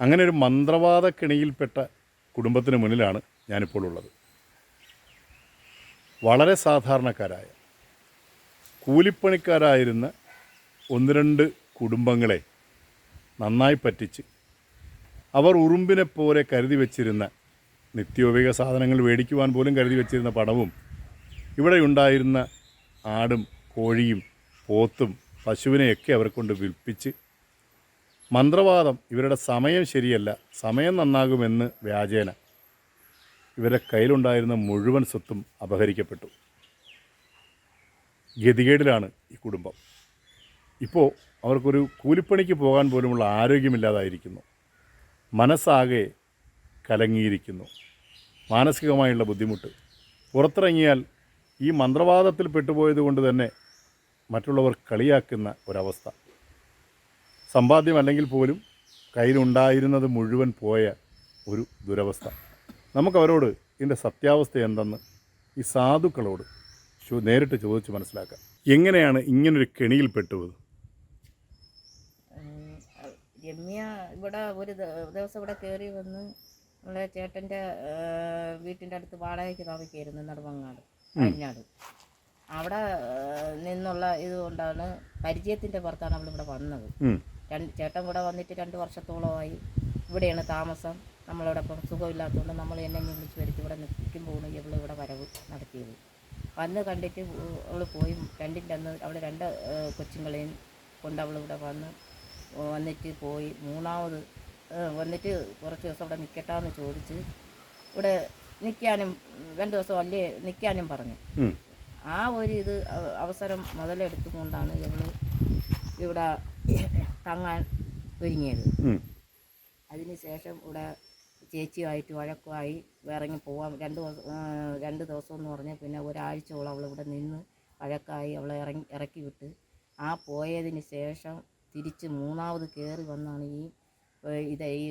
അങ്ങനെ ഒരു മന്ത്രവാദ കെണിയിൽപ്പെട്ട കുടുംബത്തിന് മുന്നിലാണ് ഞാനിപ്പോൾ ഉള്ളത്. വളരെ സാധാരണക്കാരായ കൂലിപ്പണിക്കാരായിരുന്ന ഒന്ന് രണ്ട് കുടുംബങ്ങളെ നന്നായി പറ്റിച്ച് അവർ ഉറുമ്പിനെ പോലെ കരുതി വച്ചിരുന്ന നിത്യോപയോഗ സാധനങ്ങൾ മേടിക്കുവാൻ പോലും കരുതി വച്ചിരുന്ന പണവും ഇവിടെ ഉണ്ടായിരുന്ന ആടും കോഴിയും പോത്തും പശുവിനെയൊക്കെ അവരെ കൊണ്ട് വിൽപ്പിച്ച് മന്ത്രവാദം ഇവരുടെ സമയം ശരിയല്ല. സമയം നന്നാകുമെന്ന് വ്യാജേന. ഇവരുടെ കയ്യിലുണ്ടായിരുന്ന മുഴുവൻ സ്വത്തും അപഹരിക്കപ്പെട്ടു. ഗതികേടിലാണ് ഈ കുടുംബം. ഇപ്പോൾ അവർക്കൊരു കൂലിപ്പണിക്ക് പോകാൻ പോലുമുള്ള ആരോഗ്യമില്ലാതായിരിക്കുന്നു. മനസ്സാകെ കലങ്ങിയിരിക്കുന്നു. മാനസികമായുള്ള ബുദ്ധിമുട്ട്. പുറത്തിറങ്ങിയാൽ ഈ മന്ത്രവാദത്തിൽ പെട്ടുപോയത് കൊണ്ട് തന്നെ മറ്റുള്ളവർ കളിയാക്കുന്ന ഒരവസ്ഥ. സമ്പാദ്യമല്ലെങ്കിൽ പോലും കയ്യിലുണ്ടായിരുന്നത് മുഴുവൻ പോയ ഒരു ദുരവസ്ഥ. നമുക്കവരോട് ഇതിന്റെ സത്യാവസ്ഥ എന്തെന്ന് ഈ സാധുക്കളോട് നേരിട്ട് ചോദിച്ച് മനസ്സിലാക്കാം. എങ്ങനെയാണ് ഇങ്ങനൊരു കെണിയിൽ പെട്ടുപോയത് രമ്യ ഇവിടെ ഒരു ദിവസം ഇവിടെ കയറി വന്ന് നമ്മളെ ചേട്ടന്റെ വീട്ടിന്റെ അടുത്ത് വാടകയ്ക്ക് താമസിക്കായിരുന്നു നെടുമങ്ങാട് അരിഞ്ഞാട് അവിടെ നിന്നുള്ള ഇതുകൊണ്ടാണ് പരിചയത്തിന്റെ പുറത്താണ് അവളിവിടെ വന്നത്. രണ്ട് ചേട്ടൻ ഇവിടെ വന്നിട്ട് രണ്ട് വർഷത്തോളമായി ഇവിടെയാണ് താമസം. നമ്മളിവിടെ ഇപ്പം സുഖമില്ലാത്തതുകൊണ്ട് നമ്മൾ എന്നെ വിളിച്ച് വരുത്തി. ഇവിടെ നിൽക്കുമ്പോൾ ഇവൾ ഇവിടെ വരവ് നടത്തിയത്. വന്ന് കണ്ടിട്ട് അവൾ പോയി. രണ്ടിന്റെ അന്ന് അവിടെ രണ്ട് കൊച്ചുങ്ങളെയും കൊണ്ട് അവൾ ഇവിടെ വന്ന് വന്നിട്ട് പോയി. മൂന്നാമത് വന്നിട്ട് കുറച്ച് ദിവസം ഇവിടെ നിൽക്കട്ടാന്ന് ചോദിച്ച് ഇവിടെ നിൽക്കാനും രണ്ട് ദിവസം അല്ലേ നിൽക്കാനും പറഞ്ഞു. ആ ഒരു ഇത് അവ- അവസരം മുതലെടുത്തുകൊണ്ടാണ് ഇവൾ ഇവിടെ തങ്ങാൻ ഒരുങ്ങിയത്. അതിന് അതിനുശേഷം ഇവിടെ ചേച്ചിയുമായിട്ട് വഴക്കുമായി ഇറങ്ങി പോവാൻ രണ്ട് ദിവസം രണ്ട് ദിവസം എന്ന് പറഞ്ഞാൽ പിന്നെ ഒരാഴ്ചയോളം അവൾ ഇവിടെ നിന്ന് വഴക്കായി അവളെ ഇറങ്ങി ഇറക്കി വിട്ട്. ആ പോയതിന് ശേഷം തിരിച്ച് മൂന്നാമത് കയറി വന്നാണ് ഈ ഇത ഈ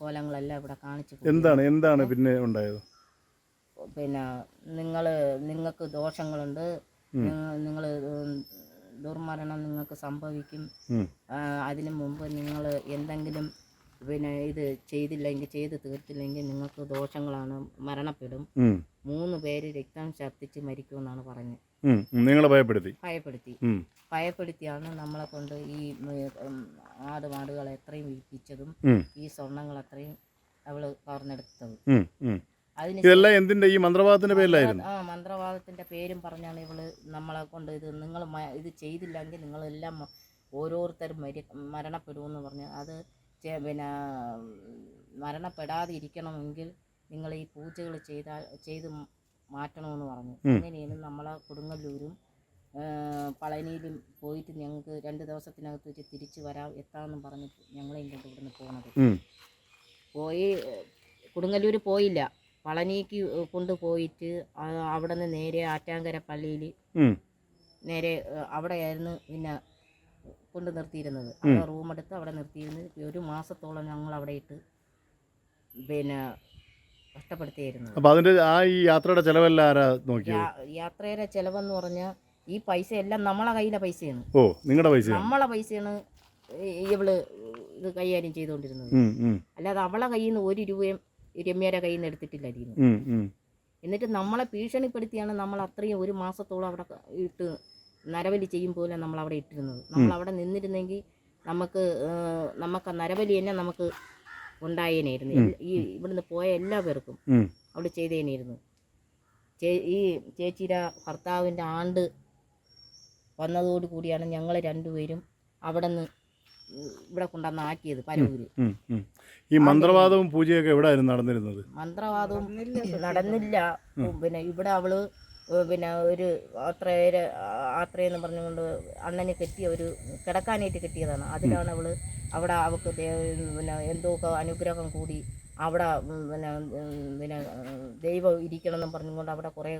കോലങ്ങളെല്ലാം ഇവിടെ കാണിച്ചു. എന്താണ് എന്താണ് പിന്നെ ഉണ്ടായത്? പിന്നെ നിങ്ങൾ നിങ്ങൾക്ക് ദോഷങ്ങളുണ്ട്. നിങ്ങൾ ദുർമരണം നിങ്ങൾക്ക് സംഭവിക്കും. അതിനു മുമ്പ് നിങ്ങൾ എന്തെങ്കിലും പിന്നെ ഇത് ചെയ്തില്ലെങ്കിൽ ചെയ്ത് തീർത്തില്ലെങ്കിൽ നിങ്ങൾക്ക് ദോഷങ്ങളാണ് മരണപ്പെടും. മൂന്ന് പേര് രക്തം ഛർദ്ദിച്ച് മരിക്കുമെന്നാണ് പറഞ്ഞത്. നിങ്ങളെ ഭയപ്പെടുത്തി? ഭയപ്പെടുത്തി. ഭയപ്പെടുത്തിയാണ് നമ്മളെ കൊണ്ട് ഈ ആട് മാടുകളെ എത്രയും വിൽപ്പിച്ചതും ഈ സ്വർണങ്ങൾ അത്രയും അവൾ കവർന്നെടുത്തത് ഇതെല്ലാം എന്തിന്റെ ഈ മന്ത്രവാദത്തിന്റെ പേരിലായിരുന്നു. ആ മന്ത്രവാദത്തിന്റെ പേരും പറഞ്ഞാണ് ഇവൾ നമ്മളെ കൊണ്ട് ഇത് നിങ്ങൾ ഇത് ചെയ്തില്ലെങ്കിൽ നിങ്ങളെല്ലാം ഓരോരുത്തരും മരി മരണപ്പെടുമെന്ന് പറഞ്ഞു അത് പിന്നെ മരണപ്പെടാതെ ഇരിക്കണമെങ്കിൽ നിങ്ങൾ ഈ പൂജകൾ ചെയ്താൽ ചെയ്ത് മാറ്റണമെന്ന് പറഞ്ഞു. അങ്ങനെയാണ് നമ്മളെ കൊടുങ്ങല്ലൂരും പളനിയിലും പോയിട്ട് ഞങ്ങൾക്ക് രണ്ട് ദിവസത്തിനകത്ത് വെച്ച് തിരിച്ചു വരാം എത്താമെന്നും പറഞ്ഞിട്ട് ഞങ്ങളെ കൊണ്ട് ഇവിടുന്ന് പോണത്. പോയി കൊടുങ്ങല്ലൂർ പോയില്ല. പളനിക്ക് കൊണ്ടുപോയിട്ട് അവിടെ നിന്ന് നേരെ ആറ്റാങ്കര പള്ളിയിൽ നേരെ അവിടെയായിരുന്നു പിന്നെ കൊണ്ട് നിർത്തിയിരുന്നത്. അവിടെ റൂം എടുത്ത് അവിടെ നിർത്തിയിരുന്നു ഒരു മാസത്തോളം ഞങ്ങൾ അവിടെ ഇട്ട് പിന്നെ കഷ്ടപ്പെടുത്തിയായിരുന്നു അപ്പോൾ അതിന്റെ ആ ഈ യാത്രയുടെ ചിലവെല്ലാം ആരാ നോക്കിയത്? യാ- യാത്രയുടെ ചിലവെന്ന് പറഞ്ഞാൽ ഈ പൈസ എല്ലാം നമ്മളെ കയ്യിലെ പൈസയാണ്. ഓ നിങ്ങളുടെ പൈസ നമ്മളെ പൈസയാണ് ഇവൾ ഇത് കൈകാര്യം ചെയ്തുകൊണ്ടിരുന്നത് അല്ലാതെ അവളെ കയ്യിൽ നിന്ന് ഒരു രൂപയും രമ്യയുടെ കയ്യിൽ നിന്ന് ഉം. എന്നിട്ട് നമ്മളെ ഭീഷണിപ്പെടുത്തിയാണ് നമ്മൾ അത്രയും ഒരു മാസത്തോളം അവിടെ ഇട്ട് നരവലി ചെയ്യും പോലെ നമ്മൾ അവിടെ ഇട്ടിരുന്നത്. നമ്മൾ അവിടെ നിന്നിരുന്നെങ്കിൽ നമുക്ക് നമുക്ക് ആ നരബലി തന്നെ നമുക്ക് ഉണ്ടായേനായിരുന്നു. ഈ ഇവിടുന്ന് പോയ എല്ലാ പേർക്കും അവിടെ ചെയ്തേനായിരുന്നു. ചേ ഈ ചേച്ചിയുടെ ഭർത്താവിന്റെ ആണ്ട് വന്നതോടു കൂടിയാണ് ഞങ്ങൾ രണ്ടുപേരും അവിടെ നിന്ന് ഇവിടെ കൊണ്ടുവന്ന് ആക്കിയത് പരവൂര്. ഈ മന്ത്രവാദവും പൂജയൊക്കെ എവിടെ ആയിരുന്നു നടന്നിരുന്നത്? മന്ത്രവാദവും നടന്നില്ല പിന്നെ ഇവിടെ അവൾ പിന്നെ ഒരു ആത്രേരെ ആത്രയെന്ന് പറഞ്ഞുകൊണ്ട് അണ്ണനെ കെട്ടിയ ഒരു കിടക്കാനായിട്ട് കെട്ടിയതാണ്. അതിലാണ് അവൾ അവിടെ അവൾക്ക് പിന്നെ എന്തോ ഒക്കെ അനുഗ്രഹം കൂടി അവിടെ പിന്നെ പിന്നെ ദൈവം ഇരിക്കണം എന്നും പറഞ്ഞുകൊണ്ട് അവിടെ കുറേ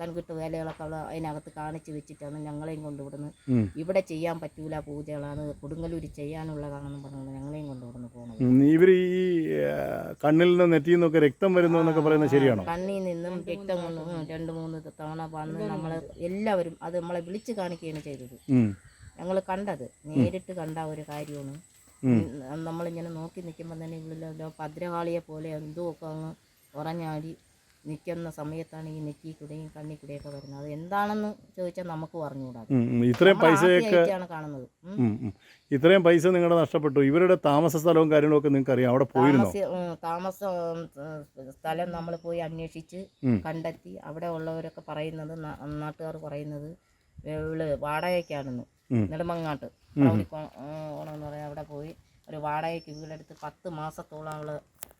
ഏഹ്, കൺകിട്ട് വേലകളൊക്കെ അവൾ അതിനകത്ത് കാണിച്ച് വെച്ചിട്ടാണ് ഞങ്ങളെയും കൊണ്ടുവിടുന്നത്. ഇവിടെ ചെയ്യാൻ പറ്റൂല പൂജകളാണ്. കൊടുങ്ങല്ലൂർ ചെയ്യാനുള്ളതാണെന്ന് പറഞ്ഞുകൊണ്ട് ഞങ്ങളെയും കൊണ്ടുവിടുന്നു പോകുന്നത് ഇവർ ഈ കണ്ണിൽ നിന്ന് നെറ്റിയിൽ നിന്നൊക്കെ രക്തം വരുന്നു എന്നൊക്കെ പറയുന്നത് ശരിയാണോ? കണ്ണിൽ നിന്നും രക്തം കൊണ്ടും രണ്ടു മൂന്ന് തവണ വന്ന് നമ്മൾ എല്ലാവരും അത് നമ്മളെ വിളിച്ച് കാണിക്കുകയാണ് ചെയ്തത്. ഞങ്ങൾ കണ്ടത്. നേരിട്ട് കണ്ട ഒരു കാര്യമാണ്. നമ്മളിങ്ങനെ നോക്കി നിൽക്കുമ്പോൾ തന്നെ ഇവളിലോ ഭദ്രകാളിയെ പോലെ എന്തോ ഒക്കെ അങ്ങ് ഉറഞ്ഞാടി. നിൽക്കുന്ന സമയത്താണ് ഈ നെറ്റി കൂടെയും കണ്ണി കൂടെയൊക്കെ വരുന്നത്. അത് എന്താണെന്ന് ചോദിച്ചാൽ നമുക്ക് പറഞ്ഞുകൂടാ. ഇത്രയും പൈസയൊക്കെ കാണുന്നത്. ഇത്രയും പൈസ നിങ്ങളുടെ നഷ്ടപ്പെട്ടു. ഇവരുടെ താമസ സ്ഥലവും കാര്യങ്ങളൊക്കെ നിങ്ങൾക്ക് അറിയാം അവിടെ പോയിരുന്നോ? താമസ സ്ഥലം നമ്മൾ പോയി അന്വേഷിച്ച്. കണ്ടെത്തി. അവിടെ ഉള്ളവരൊക്കെ പറയുന്നത് നാട്ടുകാർ പറയുന്നത് ഇവൾ വാടകയ്ക്കാണെന്ന്. നെടുമങ്ങാട്ട് ഓണം എന്ന് പറയാം. അവിടെ പോയി ഒരു വാടകയ്ക്ക് വീടെടുത്ത് പത്ത് മാസത്തോളം അവൾ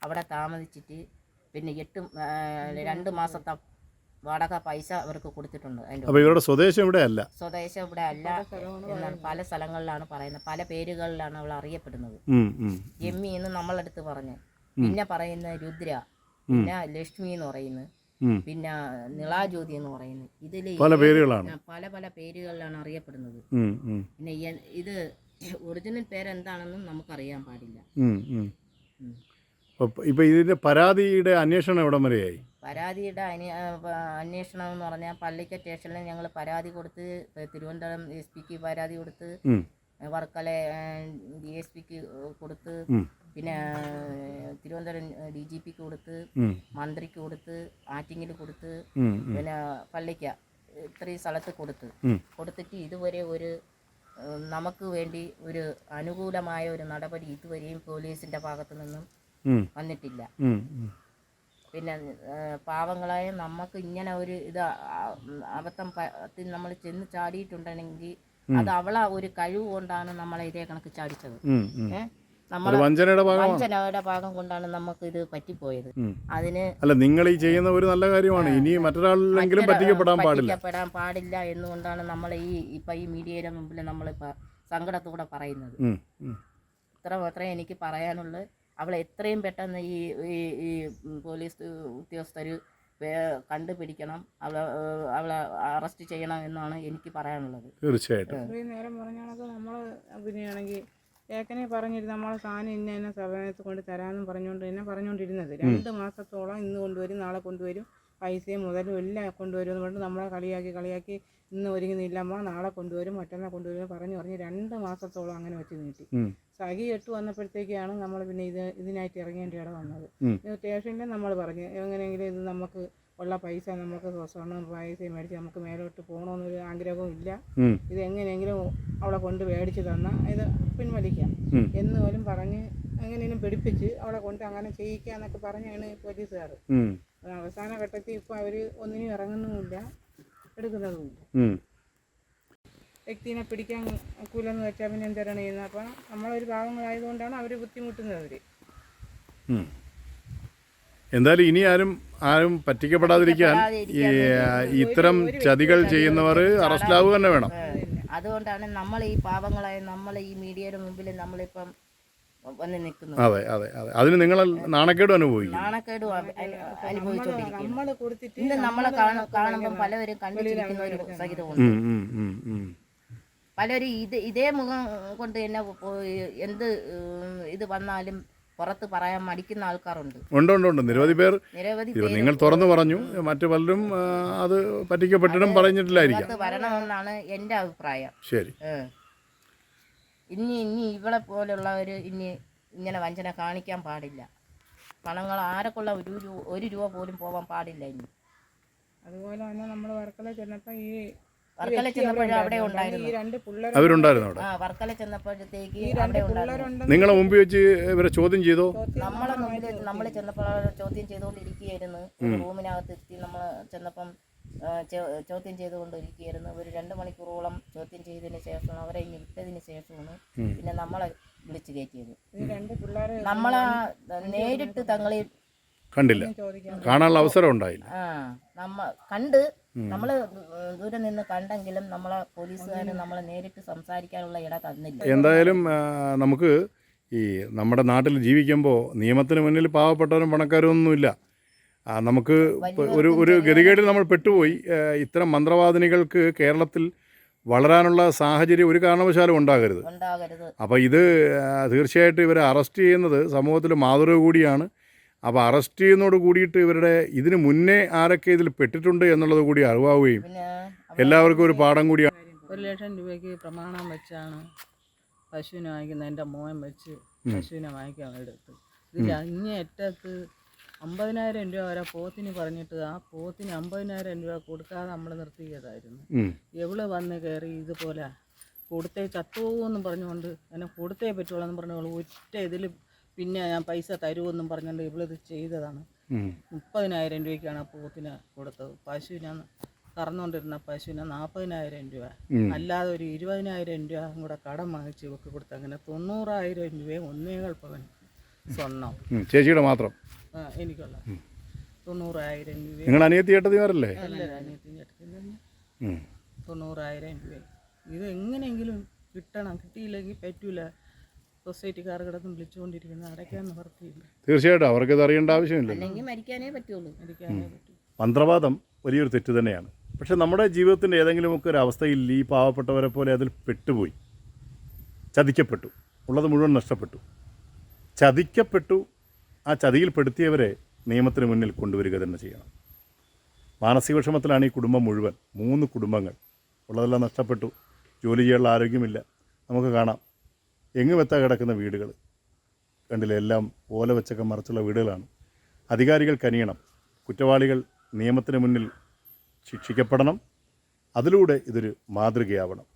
അവിടെ താമസിച്ചിട്ട് പിന്നെ എട്ട് രണ്ട് മാസത്തെ വാടക പൈസ അവർക്ക് കൊടുത്തിട്ടുണ്ട് അതിന്റെ അപ്പോൾ ഇവരുടെ സ്വദേശം ഇവിടെ അല്ല. സ്വദേശം ഇവിടെ അല്ല എന്നാണ് പല സ്ഥലങ്ങളിലാണ് പറയുന്നത്. പല പേരുകളിലാണ് അവൾ അറിയപ്പെടുന്നത്. ജമ്മി എന്ന് നമ്മളടുത്ത് പറഞ്ഞു. പിന്നെ പറയുന്ന രുദ്ര. പിന്നെ ലക്ഷ്മി എന്ന് പറയുന്നു പിന്നെ നിളാജ്യോതി എന്ന് പറയുന്നു ഇതിൽ പല പേരുകളാണ്. പല പല പേരുകളിലാണ് അറിയപ്പെടുന്നത്. പിന്നെ ഇത് ഒറിജിനൽ പേരെന്താണെന്നും നമുക്കറിയാൻ പാടില്ല. ഇപ്പോൾ ഇതിന്റെ പരാതിയുടെ അന്വേഷണം എവിടം വരെയായി? പരാതിയുടെ അന്വേഷണം എന്ന് പറഞ്ഞാൽ പള്ളിക്ക സ്റ്റേഷനിൽ ഞങ്ങൾ പരാതി കൊടുത്ത് തിരുവനന്തപുരം എസ് പിക്ക് പരാതി കൊടുത്ത്. വർക്കല ഡി എസ് പിക്ക് കൊടുത്ത് പിന്നെ തിരുവനന്തപുരം ഡി ജി പിക്ക് കൊടുത്ത് മന്ത്രിക്ക് കൊടുത്ത് ആറ്റിങ്ങിൽ കൊടുത്ത്. പിന്നെ പള്ളിക്ക ഇത്രയും സ്ഥലത്ത് കൊടുത്ത്. കൊടുത്തിട്ട് ഇതുവരെ ഒരു നമുക്ക് വേണ്ടി ഒരു അനുകൂലമായ ഒരു നടപടി ഇതുവരെയും പോലീസിന്റെ ഭാഗത്തു നിന്നും വന്നിട്ടില്ല. പിന്നെ പാവങ്ങളായ നമുക്ക് ഇങ്ങനെ ഒരു ഇത് അബദ്ധം നമ്മൾ ചെന്ന് ചാടിയിട്ടുണ്ടെങ്കിൽ അത് അവള ഒരു കഴിവ് കൊണ്ടാണ് നമ്മളെ ഇതേ കണക്ക് ചാടിച്ചത്. നമ്മൾ വഞ്ചനയുടെ വഞ്ചനയുടെ ഭാഗം കൊണ്ടാണ് നമുക്ക് ഇത് പറ്റിപ്പോയത്. അതിന് അല്ല നിങ്ങൾ ഈ ചെയ്യുന്ന ഒരു നല്ല കാര്യമാണ്. ഇനി മറ്റൊരാളിലെങ്കിലും പറ്റിക്കപ്പെടാൻ പാടില്ല. പറ്റിക്കപ്പെടാൻ പാടില്ല എന്നുകൊണ്ടാണ് നമ്മൾ ഈ ഇപ്പൊ ഈ മീഡിയയുടെ മുമ്പിൽ നമ്മൾ സങ്കടത്തോടെ പറയുന്നത്. ഇത്ര മാത്രമേ എനിക്ക് പറയാനുള്ളൂ. അവളെ എത്രയും പെട്ടെന്ന് ഈ ഈ ഈ പോലീസ് ഉദ്യോഗസ്ഥർ കണ്ടുപിടിക്കണം. അവളെ അവളെ അറസ്റ്റ് ചെയ്യണം എന്നാണ് എനിക്ക് പറയാനുള്ളത്. തീർച്ചയായിട്ടും. നേരം പറഞ്ഞാണൊക്കെ നമ്മൾ പിന്നെയാണെങ്കിൽ ഏക്കനെ പറഞ്ഞിരുന്നു നമ്മളെ സാധനം ഇന്ന എന്നെ സമയത്ത് കൊണ്ട് തരാമെന്ന് പറഞ്ഞുകൊണ്ട് തന്നെ പറഞ്ഞുകൊണ്ടിരുന്നത് രണ്ട് മാസത്തോളം ഇന്ന് കൊണ്ടുവരും നാളെ കൊണ്ടുവരും പൈസയും മുതലും എല്ലാം കൊണ്ടുവരും എന്ന് പറഞ്ഞിട്ട് നമ്മളെ കളിയാക്കി കളിയാക്കി ഇന്ന് ഒരുങ്ങുന്നില്ലമ്മ നാളെ കൊണ്ടുവരും മറ്റന്നാൾ കൊണ്ടുവരും പറഞ്ഞു പറഞ്ഞ് രണ്ട് മാസത്തോളം അങ്ങനെ വെച്ച് നീട്ടി. സഖി സഹി എട്ട് വന്നപ്പോഴത്തേക്കാണ് നമ്മൾ പിന്നെ ഇത് ഇതിനായിട്ട് ഇറങ്ങേണ്ട ഇട വന്നത്. സ്റ്റേഷനിൽ നമ്മൾ പറഞ്ഞു എങ്ങനെയെങ്കിലും ഇത് നമുക്ക് ഉള്ള പൈസ നമുക്ക് സ്വർണം പൈസ മേടിച്ച് നമുക്ക് മേലോട്ട് പോകണമെന്നൊരു ആഗ്രഹവും ഇല്ല. ഇത് എങ്ങനെയെങ്കിലും അവളെ കൊണ്ട് മേടിച്ച് തന്നാൽ ഇത് പിൻവലിക്കാം. എന്ന് പോലും പറഞ്ഞ് എങ്ങനെയും പിടിപ്പിച്ച് അവളെ കൊണ്ട് അങ്ങനെ ചെയ്യിക്കാന്നൊക്കെ പറഞ്ഞാണ് പോലീസുകാർ. അവസാന ഘട്ടത്തിൽ ഇപ്പോൾ അവർ ഒന്നിനും ഇറങ്ങുന്നുമില്ല. എടുക്കുന്നതുമില്ല ഉം. വ്യക്തിനെ പിടിക്കാൻ കൂലെന്ന് വെച്ചാൽ പിന്നെ എന്താണ് ചെയ്യുന്നത് അപ്പം നമ്മളൊരു പാവങ്ങളായതുകൊണ്ടാണ് അവർ ബുദ്ധിമുട്ടുന്നത് അവർ. എന്തായാലും ഇനി ആരും ആരും പറ്റിക്കപ്പെടാതിരിക്കാൻ ഇത്തരം ചതികൾ ചെയ്യുന്നവർ അറസ്റ്റിലാവുക തന്നെ വേണം. അതുകൊണ്ടാണ് നമ്മൾ ഈ പാവങ്ങളായ നമ്മൾ ഈ മീഡിയയുടെ മുമ്പിൽ നമ്മളിപ്പം വന്ന് നിൽക്കുന്നു. അതെ അതെ അതെ. അതിന് നിങ്ങൾ നാണക്കേടും അനുഭവിക്കും നാണക്കേട് അനുഭവിച്ചുകൊണ്ടിരിക്കുന്നു നമ്മൾ കൊടുത്തിട്ട് ഇന്ന് നമ്മളെ പലവരും ഒരു സഹിതമുണ്ട്. പലരും ഇത് ഇതേ മുഖം കൊണ്ട് തന്നെ പോയി എന്ത് ഇത് വന്നാലും പുറത്ത് പറയാൻ മടിക്കുന്ന ആൾക്കാരുണ്ട്. ഉണ്ട് ഉണ്ട് ഉണ്ട്. നിരവധി പേർ നിരവധി പേര് നിങ്ങൾ തുറന്നു പറഞ്ഞു. മറ്റു പലരും അത് പറ്റിക്കപ്പെട്ടിട്ടും പറഞ്ഞിട്ടില്ലായിരിക്കും. വരണമെന്നാണ് എന്റെ അഭിപ്രായം. ശരി. ഇനി ഇനി ഇവളെ പോലുള്ളവർ ഇനി ഇങ്ങനെ വഞ്ചന കാണിക്കാൻ പാടില്ല. പണങ്ങൾ ആരൊക്കെയുള്ള ഒരു രൂപ ഒരു രൂപ പോലും പോകാൻ പാടില്ല ഇനി. അതുപോലെ തന്നെ നമ്മൾ വർക്കല ചെന്നപ്പോൾ ഈ വർക്കല ചെന്നപ്പോഴും അവിടെ ഈ ഉണ്ടായിരുന്നു. രണ്ട് പിള്ളേർ അവരുണ്ടായിരുന്നു അവിടെ? ആ വർക്കല ചെന്നപ്പോഴത്തേക്ക് ഈ രണ്ട് അവിടെ ഉണ്ടായിരുന്നു നിങ്ങളെ മുമ്പ് വെച്ച് ഇവരെ ചോദ്യം ചെയ്തോ? നമ്മളെ മുമ്പിൽ നമ്മൾ ചെന്നപ്പോൾ ചോദ്യം ചെയ്തുകൊണ്ടിരിക്കുകയായിരുന്നു റൂമിനകത്ത് എത്തി നമ്മൾ ചെന്നപ്പം ചോദ്യം ചെയ്തുകൊണ്ടിരിക്കുകയായിരുന്നു. ഒരു രണ്ട് മണിക്കൂറോളം ചോദ്യം ചെയ്തതിന് ശേഷമാണ് അവരെ ഇനി വിട്ടതിന് ശേഷമാണ് പിന്നെ നമ്മളെ വിളിച്ചു കയറ്റിയത്. നമ്മളെ നേരിട്ട് തങ്ങളെ കണ്ടില്ല. കാണാനുള്ള അവസരം ഉണ്ടായില്ല. ആ നമ്മ കണ്ട് നമ്മൾ ദൂരെ നിന്ന് കണ്ടെങ്കിലും നമ്മളെ പോലീസുകാർ നമ്മളെ നേരിട്ട് സംസാരിക്കാനുള്ള ഇട തന്നില്ല. എന്തായാലും നമുക്ക് ഈ നമ്മുടെ നാട്ടിൽ ജീവിക്കുമ്പോൾ നിയമത്തിന് മുന്നിൽ പാവപ്പെട്ടവരും പണക്കാരും ഒന്നുമില്ല. നമുക്ക് ഒരു ഒരു ഗതികേടിൽ നമ്മൾ പെട്ടുപോയി. ഇത്തരം മന്ത്രവാദിനികൾക്ക് കേരളത്തിൽ വളരാനുള്ള സാഹചര്യം ഒരു കാരണവശാലും ഉണ്ടാകരുത്. അപ്പോൾ ഇത് തീർച്ചയായിട്ടും ഇവരെ അറസ്റ്റ് ചെയ്യുന്നത് സമൂഹത്തിൽ മാതൃക കൂടിയാണ്. അപ്പോൾ അറസ്റ്റ് ചെയ്യുന്നതോട് കൂടിയിട്ട് ഇവരുടെ ഇതിന് മുന്നേ ആരൊക്കെ ഇതിൽ പെട്ടിട്ടുണ്ട് എന്നുള്ളത് കൂടി അറിവാവുകയും എല്ലാവർക്കും ഒരു പാഠം കൂടിയാണ് ഒരു ലക്ഷം രൂപയ്ക്ക് പ്രമാണം വെച്ചാണ് പശുവിനെ വാങ്ങിക്കുന്നത് എന്റെ മോൻ വെച്ച് പശുവിനെ വാങ്ങിക്കാൻ എടുത്ത് ഇതിൽ അങ്ങേ അറ്റത്ത് അമ്പതിനായിരം രൂപ വരെ പോത്തിന് പറഞ്ഞിട്ട് ആ പോത്തിന് അമ്പതിനായിരം രൂപ കൊടുക്കാതെ നമ്മൾ നിർത്തിയതായിരുന്നു. എവിടെ വന്ന് കയറി ഇതുപോലെ കൊടുത്തേ ചത്തുപോകുമെന്നും പറഞ്ഞുകൊണ്ട് എന്നെ കൊടുത്തേ പറ്റുള്ളൂ എന്ന് പറഞ്ഞു ഒറ്റ ഇതിൽ പിന്നെ ഞാൻ പൈസ തരുമെന്നും പറഞ്ഞുകൊണ്ട് ഇവളിത് ചെയ്തതാണ്. മുപ്പതിനായിരം രൂപയ്ക്കാണ് ആ പോത്തിന് കൊടുത്തത്. പശുവിനെ കറന്നുകൊണ്ടിരുന്ന പശുവിന് നാൽപ്പതിനായിരം രൂപ. അല്ലാതെ ഒരു ഇരുപതിനായിരം രൂപ കൂടെ കടം വാങ്ങിച്ച് ഇവക്ക് കൊടുത്തു അങ്ങനെ തൊണ്ണൂറായിരം രൂപയും ഒന്നേകാൽ പവൻ സ്വർണം ചേച്ചിയുടെ മാത്രം. എനിക്കുള്ള. തൊണ്ണൂറായിരം രൂപ. നിങ്ങൾ അനിയത്തി അടുത്ത് തന്നെ. ഉം. തൊണ്ണൂറായിരം രൂപ. ഇത് എങ്ങനെയെങ്കിലും കിട്ടണം. കിട്ടിയില്ലെങ്കിൽ പറ്റൂല. സൊസൈറ്റിക്കാർ കിടന്ന് വിളിച്ചുകൊണ്ടിരിക്കുന്നത് അടയ്ക്കാൻ നിവർത്തിയില്ല തീർച്ചയായിട്ടും. അവർക്കത് അറിയേണ്ട ആവശ്യമില്ല അല്ലെങ്കിൽ മരിക്കാനേ പറ്റുള്ളൂ. മരിക്കാനേ പറ്റൂ. മന്ത്രവാദം വലിയൊരു തെറ്റ് തന്നെയാണ്. പക്ഷെ നമ്മുടെ ജീവിതത്തിന്റെ ഏതെങ്കിലുമൊക്കെ ഒരു അവസ്ഥയിൽ ഈ പാവപ്പെട്ടവരെ പോലെ അതിൽ പെട്ടുപോയി. ചതിക്കപ്പെട്ടു. ഉള്ളത് മുഴുവൻ നഷ്ടപ്പെട്ടു. ചതിക്കപ്പെട്ടു ആ ചതിയിൽപ്പെടുത്തിയവരെ നിയമത്തിന് മുന്നിൽ കൊണ്ടുവരിക തന്നെ ചെയ്യണം. മാനസിക വിഷമത്തിലാണ് ഈ കുടുംബം മുഴുവൻ മൂന്ന് കുടുംബങ്ങൾ. ഉള്ളതെല്ലാം നഷ്ടപ്പെട്ടു. ജോലി ചെയ്യാനുള്ള ആരോഗ്യമില്ല. നമുക്ക് കാണാം. എങ്ങുമെത്താ കിടക്കുന്ന വീടുകൾ. കണ്ടില്ലേ എല്ലാം ഓല വെച്ചൊക്കെ മറച്ചുള്ള വീടുകളാണ്. അധികാരികൾ കനിയണം. കുറ്റവാളികൾ നിയമത്തിന് മുന്നിൽ ശിക്ഷിക്കപ്പെടണം. അതിലൂടെ ഇതൊരു മാതൃകയാവണം.